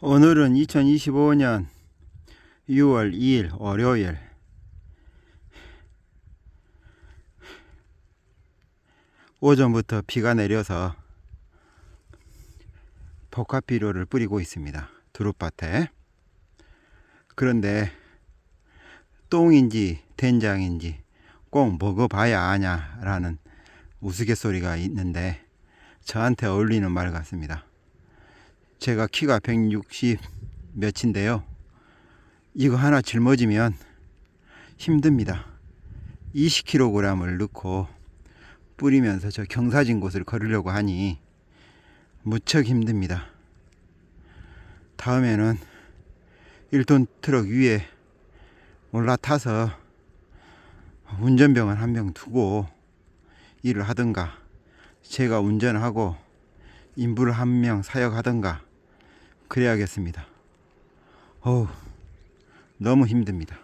오늘은 2025년 6월 2일 월요일 오전부터 비가 내려서 복합비료를 뿌리고 있습니다. 두릅밭에. 그런데 똥인지 된장인지 꼭 먹어봐야 아냐라는 우스갯소리가 있는데 저한테 어울리는 말 같습니다. 제가 키가 160 몇인데요. 이거 하나 짊어지면 힘듭니다. 20kg을 넣고 뿌리면서 저 경사진 곳을 걸으려고 하니 무척 힘듭니다. 다음에는 1톤 트럭 위에 올라타서 운전병을 한 명 두고 일을 하든가 제가 운전하고 인부를 한 명 사역하든가 그래야겠습니다. 어우, 너무 힘듭니다.